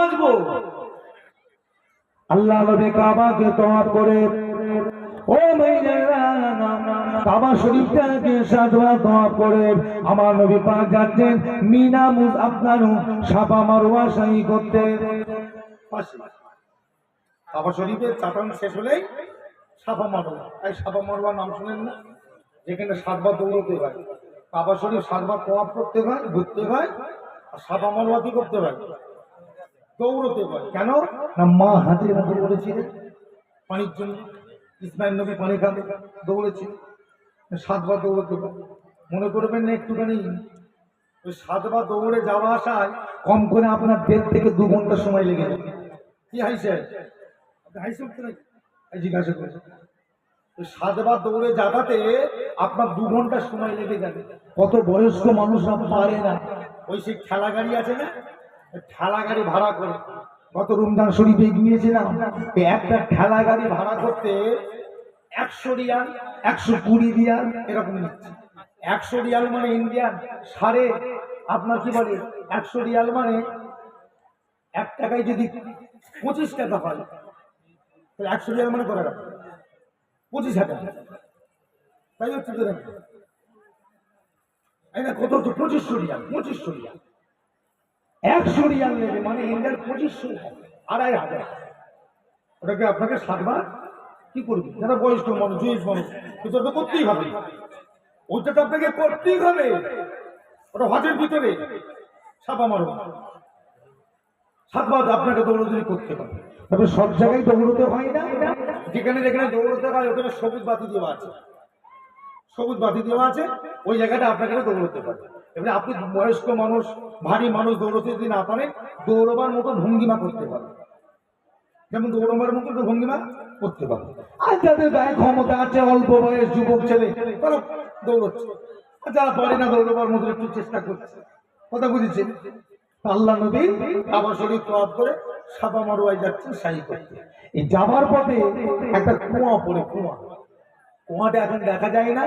বাঁচবো আল্লাহ নবী কাবাকে তওয়াব করে, ও শরীফটাকে করে। আমার নবী পাক যাচ্ছেন আপনার সাপা সাই করতে। শরীফের চাটান শেষ হলেই সাফা এই সাফা নাম শুনেন না? যেখানে সাতবার দৌড়তে হয়। কাবা শরীফ সাতবার তোয়াব করতে হয়, ঘুরতে হয়, আর সাফা মারোয়া কি করতে হয়? দৌড়তে হয় কেন? না, মা হাতে হাতে বলেছিলেন পানির জন্য। ইসমাইল নবী পানি খাবে, দৌড়েছিল। সাতবার দৌড়তে হয় মনে করবেন না একটুখানি? ওই সাতবার দৌড়ে যাওয়া আসায় কম করে আপনার দেড় থেকে দু ঘণ্টা সময় লেগে যাবে কি উঠতে নাকি জিজ্ঞাসা করে ওই সাতবার দৌড়ে যাতাতে আপনার দু ঘণ্টা সময় লেগে যাবে। কত বয়স্ক মানুষরা পারে না। ওই সেই খেলা গাড়ি আছে না? ঠেলা গাড়ি ভাড়া করে। গত রমজান শরীফে গিয়েছিলাম একটা ঠেলা গাড়ি ভাড়া করতে একশো রিয়াল, একশো কুড়ি রিয়াল এরকম নিচ্ছে। একশো রিয়াল মানে ইন্ডিয়ান, সাড়ে, আপনার কি বলে, একশো রিয়াল মানে এক টাকায় যদি পঁচিশ টাকা হয়, তাহলে একশো রিয়াল মানে কত টাকা? পঁচিশ হাজার তাই হচ্ছে তো নাকি? এই না, কত তো পঁচিশশো রিয়াল পঁচিশশো রিয়াল। একশো রিয়াল নেবে মানে ইন্ডিয়ান পঁচিশশো আড়াই হাজার। ওটাকে আপনাকে সাতবার কি করবি? যারা বয়স্ক মানুষ জয়ীশ মানুষ কিন্তু ওটা করতেই হবে। ওইটা তো আপনাকে করতেই হবে। ওটা হজের ভিতরে ছাপা মারো। সাতবার আপনাকে দৌড়দৌড়ি করতে হবে। তবে সব জায়গায় দৌড়তে হয় না? যেখানে যেখানে দৌড়তে হয় ওখানে সবুজ বাতি দেওয়া আছে। সবুজ বাতি দেওয়া আছে ওই জায়গাটা আপনাকে দৌড়তে পারে এবারে আপনি বয়স্ক মানুষ, ভারী মানুষ দৌড়তে যদি না পারেন, দৌড়বার মতো ভঙ্গিমা করতে পারে যেমন দৌড়বার মতো ভঙ্গিমা করতে পারে আর যাদের গায়ে ক্ষমতা আছে, অল্প বয়স, যুবক ছেলে, তারা দৌড়চ্ছে। আর যারা পারে না দৌড়বার মতো একটু চেষ্টা করছে। কথা বুঝেছেন? আল্লাহ নবী আবার শরীর তোয়াব করে সাপা মারুয়ায় যাচ্ছেন, শাহী করতে। এই যাবার পথে একটা কুয়া পড়ে, কুয়া। কুয়াটা এখন দেখা যায় না।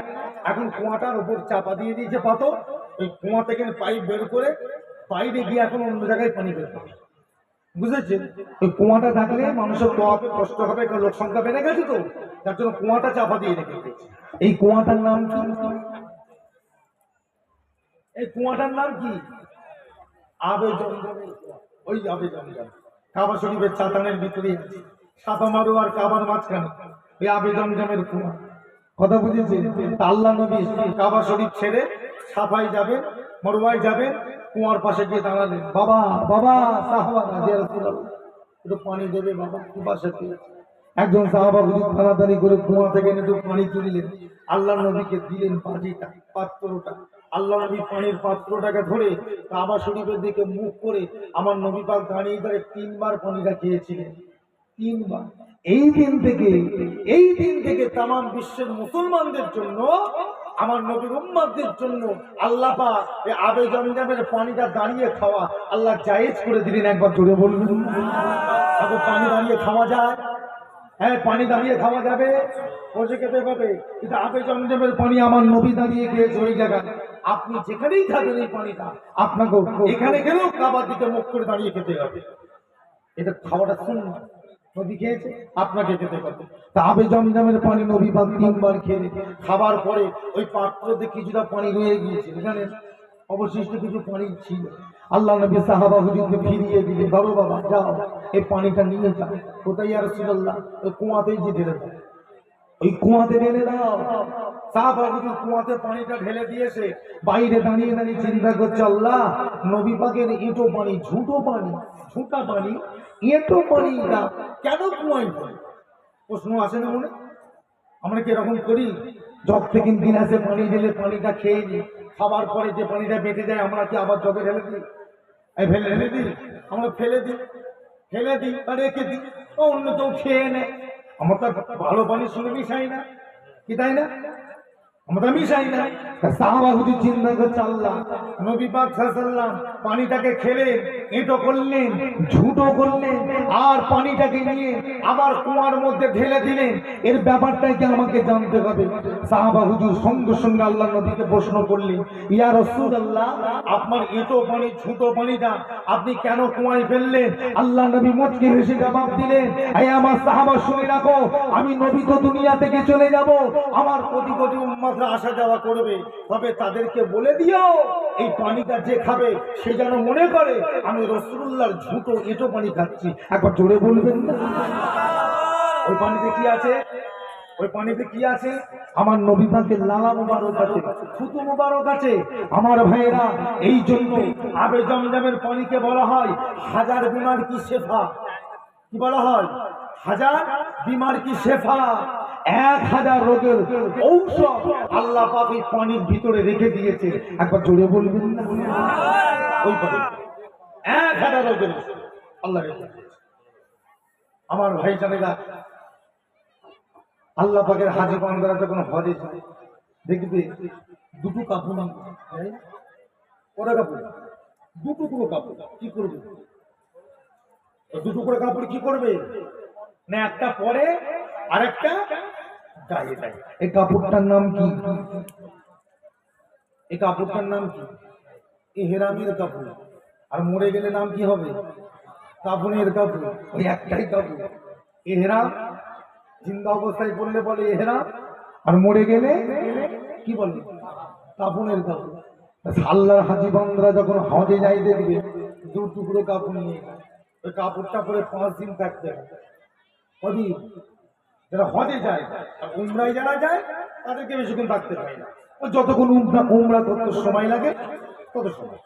এখন কুয়াটার উপর চাপা দিয়ে দিয়েছে পাথর। ওই কুয়া থেকে পাইপ বের করে বাইরে গিয়ে এখন অন্য জায়গায় পানি বের করে বুঝেছেন? ওই কুয়াটা থাকলে মানুষের তোয়াতে কষ্ট হবে লোক সংখ্যা বেড়ে গেছে তো। তার জন্য কুয়াটা চাপা দিয়ে রেখে এই কুয়াটার নাম কি? এই কুয়াটার নাম কি? আবে। ওই আবে কাবা শরীফের চাতানের ভিতরে সাপা মারু আর কাবার মাঝখানে। ওই আবে জমজমের কুয়া। কথা বুঝেছে? আল্লাহ নবী কাবা শরীফ ছেড়ে সাফাই যাবে মরুয়ায় যাবে কুয়ার পাশে গিয়ে দাঁড়ালেন। বাবা বাবা, সাহাবা একটু পানি দেবে বাবা পেয়েছে একজন সাহাবা হুজুর তাড়াতাড়ি করে কুয়া থেকে একটু পানি তুলিলেন। আল্লাহ নবীকে দিলেন পাটিটা পাত্রটা। আল্লাহ নবী পানির পাত্রটাকে ধরে কাবা শরীফের দিকে মুখ করে আমার নবী পাক দাঁড়িয়ে ধরে তিনবার পানিটা খেয়েছিলেন। তিনবার। এই দিন থেকে, এই দিন থেকে তাম বিশ্বের মুসলমানদের জন্য, আমার নবীর উম্মাদের জন্য আল্লাহ আবে জমজমের পানিটা দাঁড়িয়ে খাওয়া আল্লাহ জায়েজ করে দিলেন একবার জোরে বলবেন এখন পানি দাঁড়িয়ে খাওয়া যায়? হ্যাঁ পানি দাঁড়িয়ে খাওয়া যাবে। বসে খেতে পাবে। কিন্তু আবে জমজমের পানি আমার নবী দাঁড়িয়ে খেয়েছে ওই জায়গায় আপনি যেখানেই খাবেন এই পানিটা আপনাকে এখানে গেলেও কাবার দিকে মুখ করে দাঁড়িয়ে খেতে হবে। এটা খাওয়াটা শুনুন নদী খেয়েছে, আপনাকে খেতে তা পানি বা তিনবার খেয়ে খাবার পরে ওই পাত্রতে কিছুটা পানি রয়ে গিয়েছে জানেন অবশিষ্ট কিছু পানি ছিল। আল্লাহ নবী সাহাবা হুজুরকে ফিরিয়ে দিলে বাবু বাবা, যাও, এই পানিটা নিয়ে যাও। কোথায় আর সিল্লাহ ওই কুয়াতেই যে ওই কুয়াতে ঢেলে দাও। সাহাবা হুজুর কুয়াতে পানিটা ঢেলে দিয়েছে। বাইরে দাঁড়িয়ে দাঁড়িয়ে চিন্তা করছে, আল্লাহ, নবী পাকের এঁটো পানি, ঝুঁটো পানি, ঝুঁটা পানি, এঁটো পানি না, কেন কুয়ায় পড়ে? প্রশ্ন আসে না মনে? আমরা কি এরকম করি? জগ থেকে গিলাসে পানি ঢেলে পানিটা খেয়ে নিই। খাবার পরে যে পানিটা বেঁচে যায়, আমরা কি আবার জগে ঢেলে দিই? এই ফেলে ঢেলে দিই? আমরা ফেলে দিই। ফেলে দিই রেখে দিই। অন্য কেউ খেয়ে নেয়। আমার তো ভালো পানির সঙ্গে মিশাই না। কি তাই না? আমরা মিশাই না। সাহাবা হুজুর চিন্তা করছে আল্লাহ নবী পাক সাল্লাম পানিটাকে খেলে এঁটো করলেন ঝুটো করলেন আর পানিটাকে নিয়ে আবার কুয়ার মধ্যে ঢেলে দিলেন। এর ব্যাপারটাই কি আমাকে জানতে হবে? সাহাবা হুজুর সঙ্গে সঙ্গে আল্লাহ নবীকে প্রশ্ন করলেন ইয়া রাসূলুল্লাহ আপনার এঁটো পানি ঝুটো পানিটা আপনি কেন কুয়ায় ফেললেন? আল্লাহ নবী মুচকি হেসে জবাব দিলেন এই আমার সাহাবা শুনে রাখো আমি নবী তো দুনিয়া থেকে চলে যাব। আমার কোটি কোটি আসা যাওয়া করবে, তবে তাদেরকে বলে দিও, এই পানিটা যে খাবে, সে যেন মনে করে, আমি রসুল্লাহর ঝুঁটো এঁটো পানি খাচ্ছি। একবার জোরে বলবেন ওই পানিতে কি আছে? ওই পানিতে কি আছে? আমার নবী পাকের লালা মুবারক আছে থুতু মুবারক আছে। আমার ভাইয়েরা, এই জন্য আবে জমজমের পানিকে বলা হয় হাজার বিমার কি শেফা। কি বলা হয়? হাজার বিমার কি শেফা? এক হাজার রোগের ঔষধ আল্লাহ পাক পানির ভিতরে রেখে দিয়েছে। একবার জোরে বলবেন ওই পানি। এক হাজার রোগের আল্লাহ আমার ভাই জানেগা আল্লাহ পাকের হাজি বান্দারা যখন হজে দেখবে দুটো কাপড় না ওরা কাপড়? দুটো করে কাপড়, কি করবে? দুটো করে কাপড় কি করবে? না, একটা পরে আরেকটা এই কাপড়টার নাম কি? এই কাপড়টার নাম কি? এই হেরামের কাপড়। আর মরে গেলে নাম কি হবে? কাপড়ের কাপড়। ওই একটাই কাপড়। এই হেরাম জিন্দা অবস্থায় পড়লে বলে এই হেরাম আর মরে গেলে কি বলে? কাপড়ের কাপড়। আল্লাহর হাজি বান্দরা যখন হজে যাই দেখবে, দু টুকরো কাপড় নিয়ে, ওই কাপড়টা পরে পাঁচ দিন থাকতে হবে। কদিন? যারা হজে যায় আর উমরায় যারা যায়, তাদেরকে বেশিক্ষণ থাকতে পারে না। যতক্ষণ উমরা উমরা করতে সময় লাগে, তত সময়।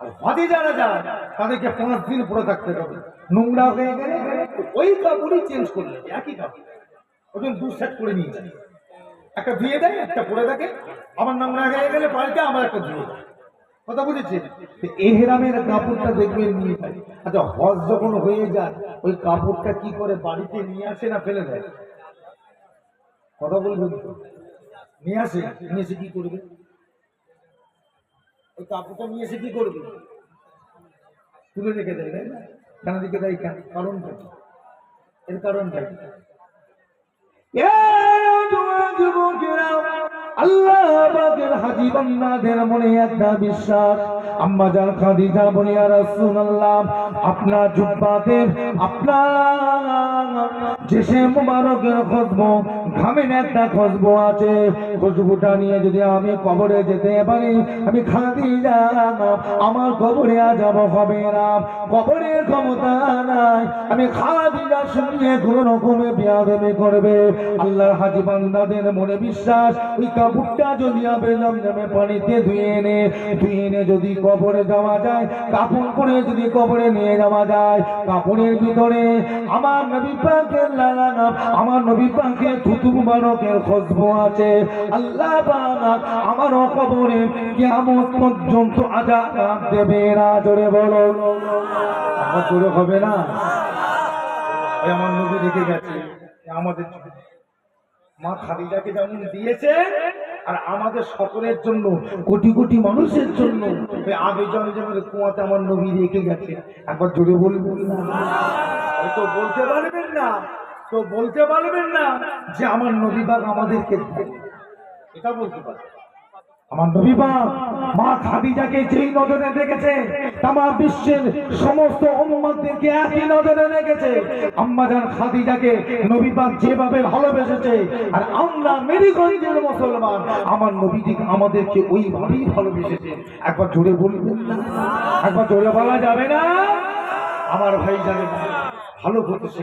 আর হজে যারা যায়, তাদেরকে পাঁচ দিন পরে থাকতে হবে। নোংরা হয়ে গেলে ওই কাপড়ই চেঞ্জ করলে, একই কাপড়। ওজন দু সেট করে নিয়ে যায়। একটা ধুয়ে দেয়, একটা পরে থাকে। আমার নোংরা হয়ে গেলে পাল্টে আমার একটা ধুয়ে দেয়। কথা বুঝেছেন এহরামের কাপড়টা দেখবেন নিয়ে যায়। আচ্ছা হজ যখন হয়ে যায়, ওই কাপড়টা কি করে বাড়িতে নিয়ে আসে না ফেলে দেয়? কথা বলবেন? নিয়ে আসে? নিয়ে এসে কি করবে? ওই কাপড়টা নিয়ে এসে কি করবে? তুলে রেখে দেয়, তাই না? কেন রেখে দেয়? কেন কারণটা কি? এর কারণটা কি? আল্লাহ হাজি মনে একটা বিশ্বাস। আম্মা জান, খাদিজা আর রাসূলুল্লাহ, আপনার জুব্বাদের, আপনার জেসে মুবারকের খুশবু ঘামের একটা খুশবু আছে। খুশবুটা নিয়ে যদি আমি কবরে যেতে পারি, আমি খাদিজা, আমার কবরে যাব হবে না। কবরের ক্ষমতা নাই, আমি খাদিজার সঙ্গে কোনো রকমে বিয়াদবি করবে। আল্লাহর হাজি বান্দাদের মনে বিশ্বাস, ওই কাপড়টা যদি আবে জমজমে পানিতে ধুয়ে এনে ধুয়ে এনে যদি কবরে যাওয়া যায় কাপড় করে যদি কবরে নিয়ে যাওয়া যায় কাপড়ের ভিতরে আমার নবী পাকের লাগানো আমার নবী পাকের থুতু মুবারকের খুশবু আছে। আল্লাহ পাক আমার কবরে কিয়ামত পর্যন্ত আজাদ দেবে না, জোরে বলো। আমার জোরে হবে না? আমার নবী রেখে গেছে আমাদের। মা খাদিজাকে যেমন দিয়েছে, আর আমাদের সকলের জন্য, কোটি কোটি মানুষের জন্য আবেদন যেমন কুয়াতে আমার নবী রেখে গেছে। একবার জোরে বলবেন তো বলতে পারবেন না, তো বলতে পারবেন না যে আমার নবী বাগ আমাদেরকে এটা বলতে পারবেন আমার নবীবা মা খাদিজাকে যেই নজরে দেখেছে তামা বিশ্বের সমস্ত উম্মতদেরকে একই নজরে রেখেছে। আম্মাজান খাদিজাকে নবীবাগ যেভাবে ভালোবেসেছে, আর আমরা মেরিগঞ্জের মুসলমান, আমার নবীজি আমাদেরকে ওইভাবেই ভালোবেসেছে। একবার জোরে বলবেন একবার জোরে বলা যাবে না? আমার ভাই জানে ভালো করতে